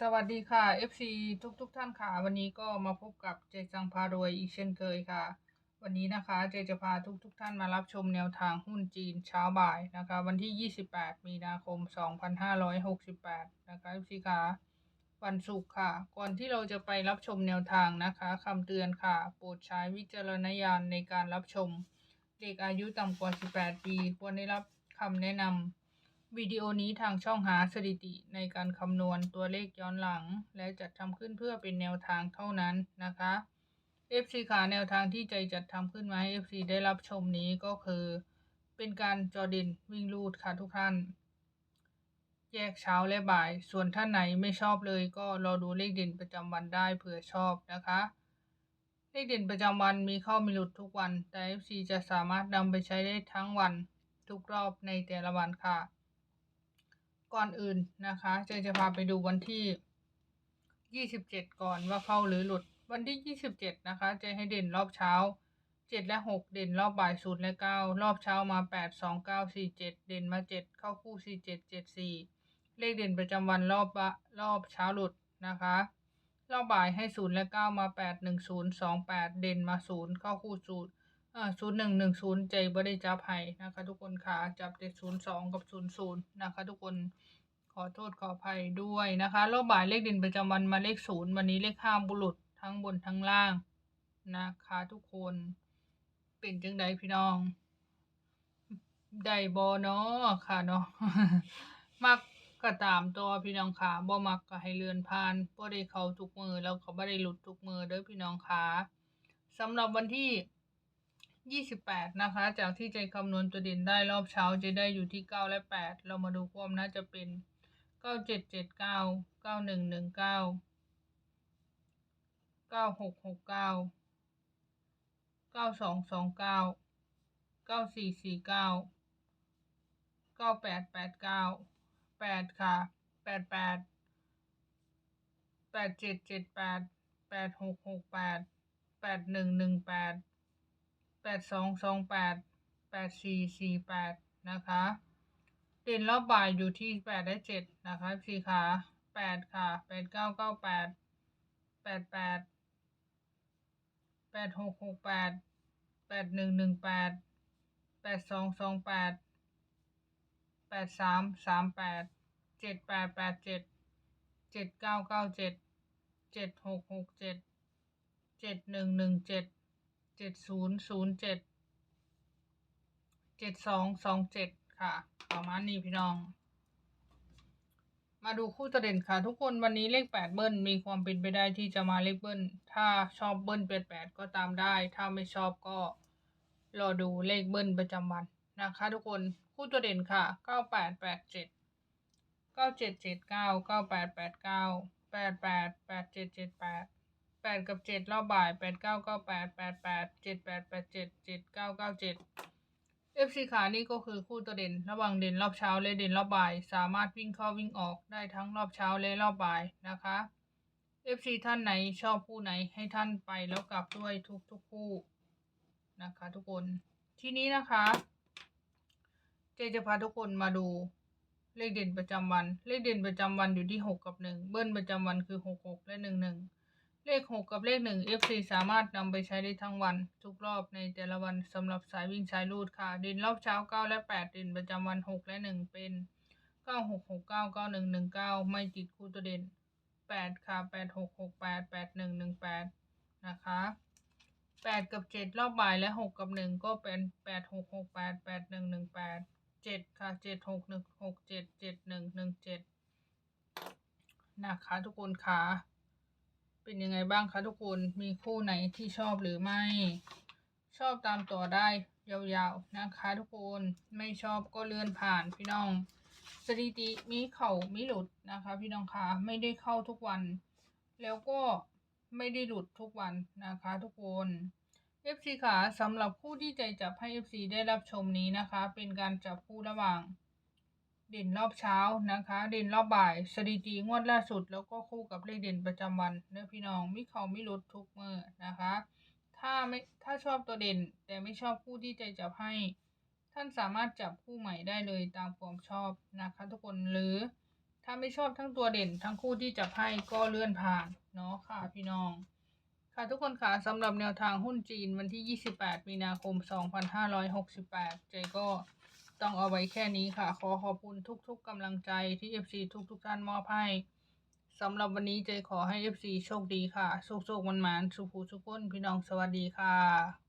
สวัสดีค่ะ FC ทุกทุกๆท่านค่ะ วันนี้ก็มาพบกับเจจังพารวยอีกเช่นเคยค่ะ วันนี้นะคะเจจะพาทุกทุกๆท่านมารับชมแนวทางหุ้นจีนเช้าบ่ายนะคะ วันที่ 28 มีนาคม 2568 นะคะ FC ค่ะวันศุกร์ค่ะ ก่อนที่เราจะไปรับชมแนวทางนะคะคำเตือนค่ะ โปรดใช้วิจารณญาณในการรับชม เด็กอายุต่ำกว่า 18 ปี ควรได้รับคำแนะนำ วิดีโอนี้ทางช่องหาสถิติในการคำนวณตัวเลขย้อนหลัง และจัดทำขึ้นเพื่อเป็นแนวทางเท่านั้นนะคะ FC ขาแนวทางที่ใจจัดทำขึ้นมาให้ FC ได้รับชมนี้ก็คือ เป็นการจอดินวิ่งรูดค่ะทุกท่าน แยกเช้าและบ่าย ส่วนท่านไหนไม่ชอบเลยก็รอดูเลขเด่นประจำวันได้เผื่อชอบนะคะ เลขเด่นประจำวันมีเข้ามีหลุดทุกวัน แต่ FC จะสามารถนำไปใช้ได้ทั้งวันทุกรอบในแต่ละวันค่ะ ก่อนอื่นนะคะเจจะพาไปดูวันที่ 27 ก่อนว่าเข้าหรือหลุด วันที่ 27 นะคะเจให้เด่นรอบเช้า 7 และ 6 เด่นรอบบ่าย0และ 9 รอบเช้ามา 8 2 9 4 7 เด่นมา 7 เข้าคู่ 4 7 7 4 เลขเด่นประจำวันรอบรอบเช้าหลุดนะคะรอบบ่ายให้ 0 และ 9 มา 8 1 0 2 8 เด่นมา 0 เข้าคู่0 อ่า0 1 1 0ใจบ่ได้จับให้นะคะ ทุกคนค่ะจับแต่0 2กับ0 0นย์ศูนย์นะคะ ทุกคนขอโทษขออภัยด้วยนะคะรอบบ่ายเลขด่นประจำวันมาเลขศูนย์วันนี้เลขข้ามบุรุษทั้งบนทั้งล่างนะคะ ทุกคนเป็นจังใดพี่น้องได้บอเนาะค่ะเนาะมักก็ตามตัวพี่น้องค่ะบ่มักก็ให้เลื่อนผ่านบ่ได้เข้าทุกมือแล้วก็บ่ได้หลุดทุกมือเด้อพี่น้องค่ะสำหรับวันที่ 28 นะคะ จากที่ใจคำนวณตัวเด่นได้รอบเช้าจะได้อยู่ที่ 9 และ 8 เรามาดูความน่าจะเป็น 9779 9119 9669 9229 9449 9889 8 ค่ะ 88 8778 8668 8118 แปดสองสองแปดแปดสี่สี่แปดนะคะเด่นรอบบ่ายอยู่ที่แปดและเจ็ดนะคะสี่ขาแปดค่ะแปดเก้าเก้าแปดแปดแปดแปดหกหกแปดแปดหนึ่งหนึ่งแปดแปดสองสองแปดแปดสามสามแปดเจ็ดแปดแปดเจ็ดเจ็ดเก้าเก้าเจ็ดเจ็ดหกหกเจ็ดเจ็ดหนึ่งหนึ่งเจ็ด 8998 88 8668 8118 8228 8338 7887 7997 7667 7117 7007 7227ค่ะประมาณนี้พี่น้อง มาดูคู่ตเด่นค่ะ ทุกคนวันนี้เลข8เบิ้ลมีความเป็นไปได้ที่จะมาเลขเบิ้ลถ้าชอบเบิ้ลเป็น8ก็ตามได้ ถ้าไม่ชอบก็รอดูเลขเบิ้ลประจำวันนะคะทุกคนคู่ตัวเด่นค่ะ9887 9779 9889 88 8778 8กั แปดกับ7รอบบ่าย8998 88 7887 7997 FC ขานี่ก็คือคู่ตัวเด่น ระหว่างเด่นรอบเช้าและเด่นรอบบ่าย สามารถวิ่งเข้าวิ่งออกได้ทั้งรอบเช้าและรอบบ่ายนะคะ FC ท่านไหนชอบคู่ไหนให้ท่านไปแล้วกลับด้วยทุกทุกคู่นะคะทุกคนทีนี้นะคะ เจจะพาทุกคนมาดูเลขเด่นประจำวัน เลขเด่นประจำวันอยู่ที่หกกับหนึ่งเบิ้ลประจำวันคือหกหกและหนึ่งหนึ่ง เลขหกกับเลขหนึ่ง FC สามารถนำไปใช้ได้ทั้งวัน ทุกรอบในแต่ละวันสำหรับสายวิ่งสายรูดค่ะด่นรอบเช้าเก้าและแปดด่นประจำวันหกและหนึ่งเป็นเก้าหกหกเก้าเก้าหนึ่งหนึ่งเก้าไม่ติดคู่ตัวเด่นแปดค่ะแปดหกหกแปดแปดหนึ่งหนึ่งแปดนะคะแปดกับเจ็ดรอบบ่ายและหกกับหนึ่งก็เป็นแปดหกหกแปดแปดหนึ่งหนึ่งแปดเจ็ดค่ะเจ็ดหกหนึ่งหกเจ็ดเจ็ดหนึ่งหนึ่งเจ็ดนะคะทุกคนค่ะ เป็นยังไงบ้างคะทุกคน มีคู่ไหนที่ชอบหรือไม่ ชอบตามต่อได้ยาวๆนะคะทุกคน ไม่ชอบก็เลื่อนผ่านพี่น้อง สถิติมีเข่ามีหลุดนะคะ พี่น้องคะไม่ได้เข้าทุกวัน แล้วก็ไม่ได้หลุดทุกวันนะคะ ทุกคน FC ค่ะสำหรับคู่ที่ใจจับให้ FC ได้รับชมนี้นะคะ เป็นการจับคู่ระหว่าง เด่นรอบเช้านะคะ เด่นรอบบ่ายสถิติงวดล่าสุด แล้วก็คู่กับเลขเด่นประจำวันเนื้อพี่น้องมิเขาไม่ลดทุกเมื่อนะคะ ถ้าไม่ถ้าชอบตัวเด่น แต่ไม่ชอบคู่ที่ใจจับให้ ท่านสามารถจับคู่ใหม่ได้เลยตามความชอบนะคะทุกคนหรือถ้าไม่ชอบทั้งตัวเด่นทั้งคู่ที่จับให้ก็เลื่อนผ่านเนาะค่ะพี่น้อง ค่ะทุกคนค่ะสำหรับแนวทางหุ้นจีนวันที่ 28 มีนาคม 2568เจก็ ต้องเอาไว้แค่นี้ค่ะ ขอขอบคุณทุกๆกำลังใจที่ FC ทุกๆท่านมอบให้สำหรับวันนี้เจขอให้ FC โชคดีค่ะ โชคๆมันมานสุขูสุขคนพี่น้องสวัสดีค่ะ